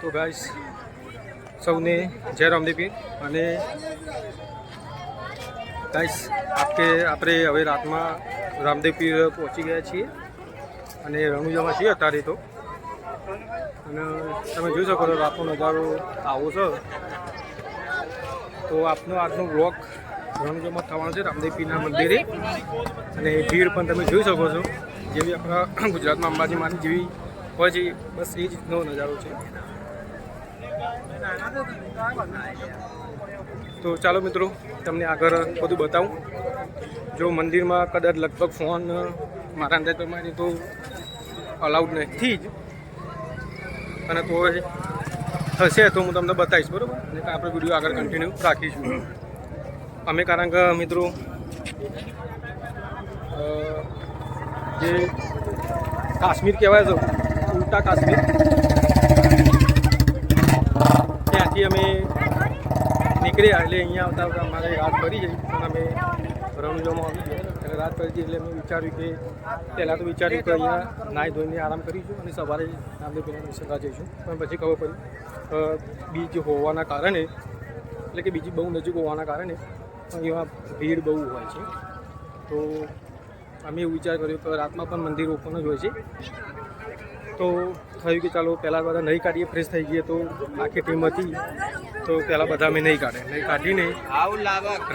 તો ગાઈસ, સૌને જય રામદેવી અને ગાઈસ, આપકે આપણે હવે રાતમાં રામદેવ પીર પહોંચી ગયા છીએ. અને રણુજામાં છીએ અત્યારે તો. અને તમે જોઈ શકો છો રાતનો નજારો આવો છે. તો આપનો આજનો બ્લોગ રણુજામાં થવાનો છે રામદેવપીના મંદિરે. અને ભીડ પણ તમે જોઈ શકો છો. જેવી આપણા ગુજરાતમાં અંબાજી માની જેવી હોય છે. બસ એ જ રીતનો નજારો છે. તો ચાલો મિત્રો, તમને આગળ બધું બતાવું. જો મંદિરમાં કદાચ લગભગ ફોન મારા અંદાજ પ્રમાણે તો અલાઉડ નથી જ. અને તો થશે તો હું તમને બતાવીશ, બરાબર? અને આપણે વીડિયો આગળ કન્ટિન્યુ રાખીશું. અમે કારણ કે, મિત્રો જે કાશ્મીર કહેવાય છે, ઉલટા કાશ્મીર. ત્યાંથી અમે નીકળ્યા એટલે અહીંયા આવતા આવતા અમારે રાત ફરી જઈ પણ અમે રમજોમાં આવી ગયા. રાત ફરી જઈ એટલે અમે વિચાર્યું કે પહેલાં તો વિચાર્યું કે અહીંયા નાહી ધોઈને આરામ કરીશું અને સવારે રામદેવ પહેલાં દર્શન જઈશું. પણ પછી ખબર પડી બીજ હોવાના કારણે, એટલે કે બીજી બહુ નજીક હોવાના કારણે અહીંયા ભીડ બહુ હોય છે. તો અમે વિચાર કર્યો કે રાતમાં પણ મંદિર ઓપન જ હોય છે. તો થયું કે ચાલો પહેલાં બધા નહીં કાઢીએ ફ્રેશ થઈ ગઈએ તો આખી ટીમ હતી. તો પહેલાં બધા અમે નહીં કાઢે. નહીં કાઢીને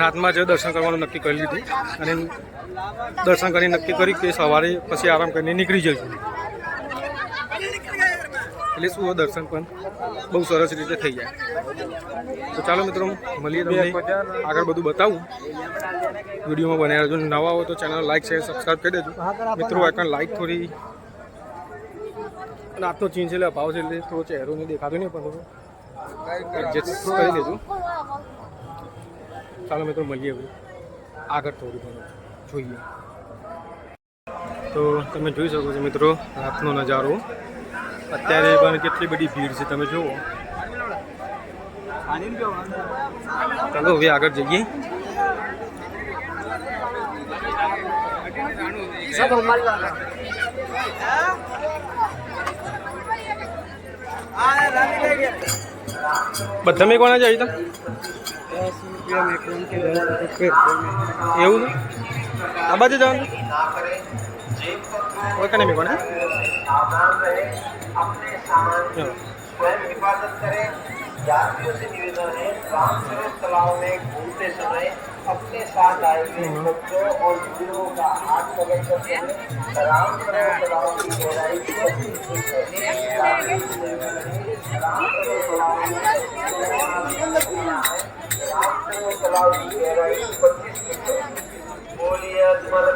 રાતમાં જ દર્શન કરવાનું નક્કી કરી લીધું. અને દર્શન કરીને નક્કી કર્યું કે સવારે પછી આરામ કરીને નીકળી જઈશું. એટલે શું દર્શન પણ? બહુ સરસ રીતે થઈ જાય. તો ચાલો મિત્રો, મળીએ તમને. આગળ બધું બતાવું. વિડીયોમાં બનાવ્યા જો નવા હો તો ચેનલ લાઈક શેર સબસ્ક્રાઈબ કરી દેજો. મિત્રો એકણ લાઈક થોડી રાતનો ચીન છે એટલે અભાવ છે એટલે થોડો ચહેરો નહીં દેખાતો નહીં પણ થોડું એડજસ્ટ કરી દેજો ચાલો મિત્રો, મળીએ હવે. આગળ થોડું ઘણું જોઈએ. તો તમે જોઈ શકો છો મિત્રો, રાતનો નજારો. અત્યારે પણ કેટલી બધી ભીડ છે, તમે જુઓ. ચાલો હવે આગળ જઈએ. બધા મેં કોના જાય હતા એવું છે આ બાજુ જવાનું ઓય કને મેં કોને ચલો. स्वयं हिफाजत करें यात्रियों से निवेदन है राम सरोवर तालाब में घूमते समय अपने साथ आए हुए बच्चों और बुजुर्गों का हाथ पकड़ करके राम सरोवर तालाब की गहराई पच्चीस फीट है यात्रियों से निवेदन है राम सरोवर तालाब में राम सरोवर तालाब की गहराई पच्चीस फीट है बोलिए अजमल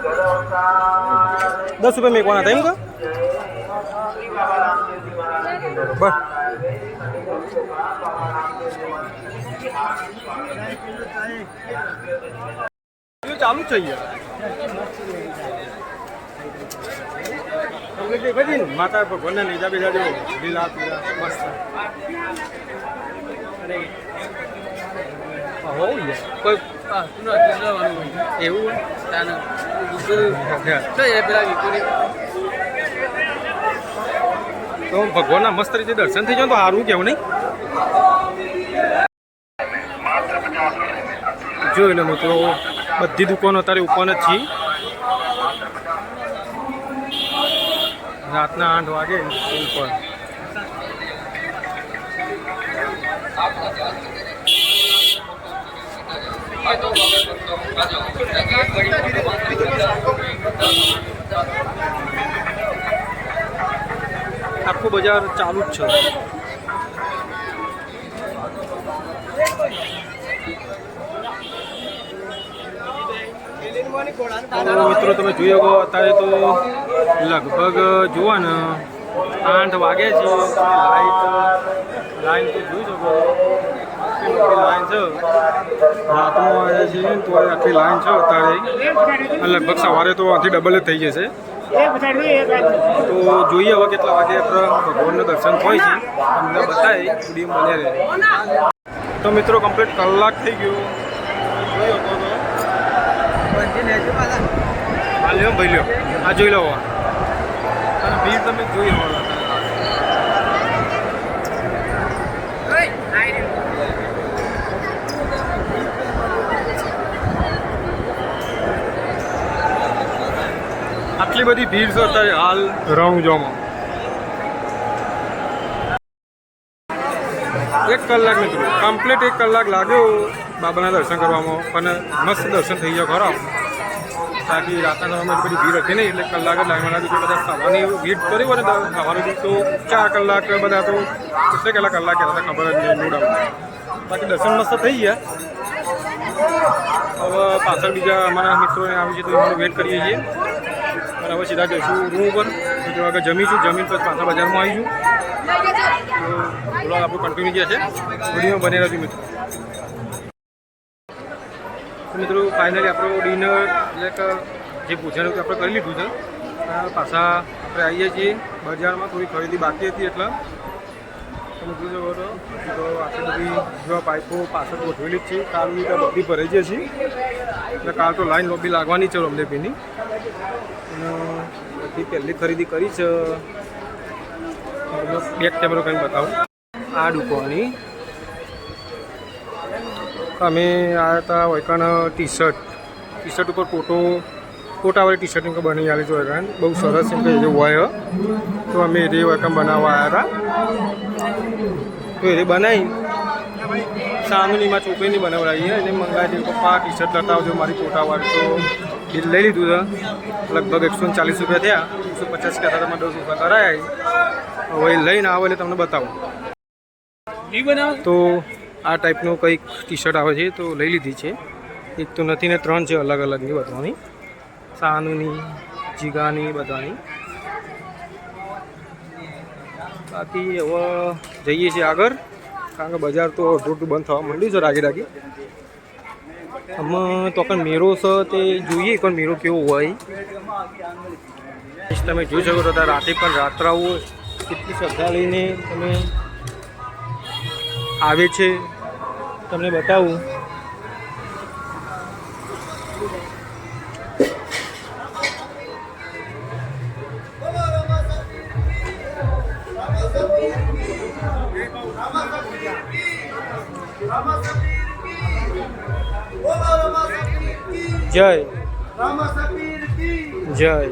ચાલુ જ છે બીજા જેવો કોઈ એવું તો ભગવાનના મસ્ત રીતે દર્શન થઈ જાય તો સારું કેવું નહીં? જોઈ લો મિત્રો બધી દુકાનો અત્યારે ઓપન જ છે. રાતના આઠ વાગે ઉપર આખું બજાર ચાલુ જ છે. મિત્રો, તમે જોઈ શકો, અત્યારે તો લગભગ, જુઓ ને, આઠ વાગે છે. લાઈટ, લાઈન તો જોઈ શકો. લાઈન છે. રાતનું આવે આટલી લાઈન છે અત્યારે. લગભગ સવારે તો આથી ડબલ જ થઈ જશે. તો જોઈએ હવે કેટલા વાગે ભગવાનના દર્શન થાય છે. તમને બતાવી વીડિયો તો મિત્રો કમ્પ્લીટ કલાક થઈ ગયો. હા લ્યો ભાઈ, લ્યો. આ જોઈ લો ભીડ તમે જોઈ લો આટલી બધી ભીડ છે અત્યારે હાલ જોવામાં એક કલાક મિત્રો કમ્પ્લીટ એક કલાક લાગ્યો બાબાના દર્શન કરવામાં અને મસ્ત દર્શન થઈ ગયા ખરા બાકી રાતના સમયમાં બધી ભીડ હતી નહીં, એટલે કલાક જ લાગવાના બીજું બધા ખાવાની ભીડ કરી હોય ને ખાવાનું તો ચાર કલાક બધા તો કેટલે કેટલા કલાક હતા, ખબર જ નહીં, નો બાકી દર્શન મસ્ત થઈ ગયા. હવે પાછળ બીજા અમારા મિત્રોને આવી છે તો એમનો વેટ કરીએ છીએ. અને હવે સીધા જઈશું રૂમ ઉપર. બીજો આગળ જમીશું જમીન પર પાછા બજારમાં આવીશું તો આપણું કન્ટિન્યુ જે છે. વીડિયો બની રહ્યું મિત્રો. તો મિત્રો ફાઇનલી આપણો ડિનર એટલે કે જે પૂછાયું હતું આપણે કરી લીધું છે. પાછા આપણે આવીએ છીએ. બજારમાં થોડી ખરીદી બાકી હતી એટલે. મિત્રો જો તો આટલી બધી જો પાઇપો પાછળ ગોઠવેલી જ છે. કાલ બધી ભરાઈ જઈએ છીએ એટલે કાલ તો લાઈન લોબી લાગવાની છે રમલેપીની અને બધી પહેલી ખરીદી કરી છે. બેક કેમેરો કરીને બતાવું. આ દુકાનની અમે આવ્યા હતા વૈકાણ ટી શર્ટ ટી શર્ટ ઉપર ફોટો ફોટાવાળી ટી શર્ટ બની આલી છે વૈકાણ બહુ સરસ એમ કે હોય તો અમે એ વૈકાણ બનાવવા આવ્યા હતા. તો એ બનાવી સામેનીમાં છોકરીની બનાવડાવી એને મંગાવી દીધું પપ્પા ટી શર્ટ લટાવજો મારી ફોટાવાળી તો બિલ લઈ લીધું છે લગભગ એકસો ચાલીસ રૂપિયા થયા. એકસો પચાસ કહેતા તમે દસ રૂપિયા કરાયા. હવે એ લઈને આવો એટલે તમને બતાવું. તો આ ટાઈપનું કંઈક ટી શર્ટ આવે છે, તો લઈ લીધી છે. એક તો નથી ને ત્રણ છે અલગ અલગની બધાની. સાનુની, જીગાની બધાની. બાકી હવે જઈએ છીએ આગળ, કારણ કે બજાર તો અડધું બંધ થવા માંડ્યું છે રાગી રાગી. આમાં તો પણ મેરો છે તે જોઈએ, પણ મેરો કેવો હોય. તમે જોઈ શકો છો રાતે પણ રાત્રાઓ કેટલી શ્રદ્ધા લઈને તમે આવે છે. તમને બતાવું. જય. જય.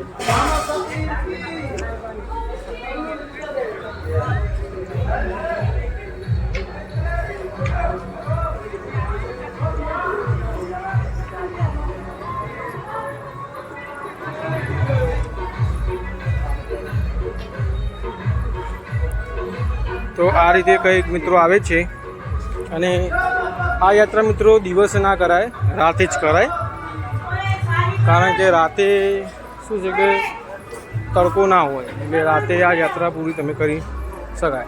તો આ રીતે કંઈક મિત્રો આવે છે. અને આ યાત્રા મિત્રો દિવસે ના કરાય, રાતે જ કરાય. કારણ કે રાતે શું છે કે તડકો ના હોય, એટલે રાતે આ યાત્રા પૂરી તમે કરી શકાય.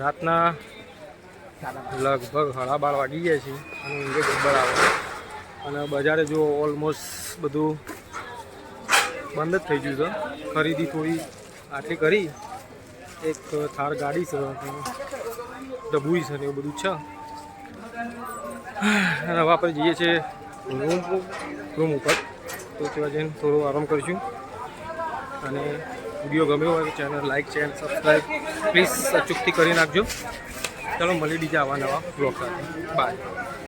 રાતના લગભગ સાડા બાર વાગી ગયા છે અને ઊંઘે ગબ્બર આવે અને બજારે જો ઓલમોસ્ટ બધું બંધ જ થઈ ગયું છે. ખરીદી થોડી આટલી કરી. એક થાર ગાડી છે ડબુઈ છે ને એવું બધું છે. અને હવે આપણે જઈએ છીએ રૂમ રૂમ ઉપર. તો ત્યાં જઈને થોડો આરામ કરીશું. અને વીડિયો ગમ્યો હોય તો channel like channel subscribe please અચૂકથી કરી નાખજો. ચાલો મળી બીજા આવા નવા બ્લોગ સાથે. બાય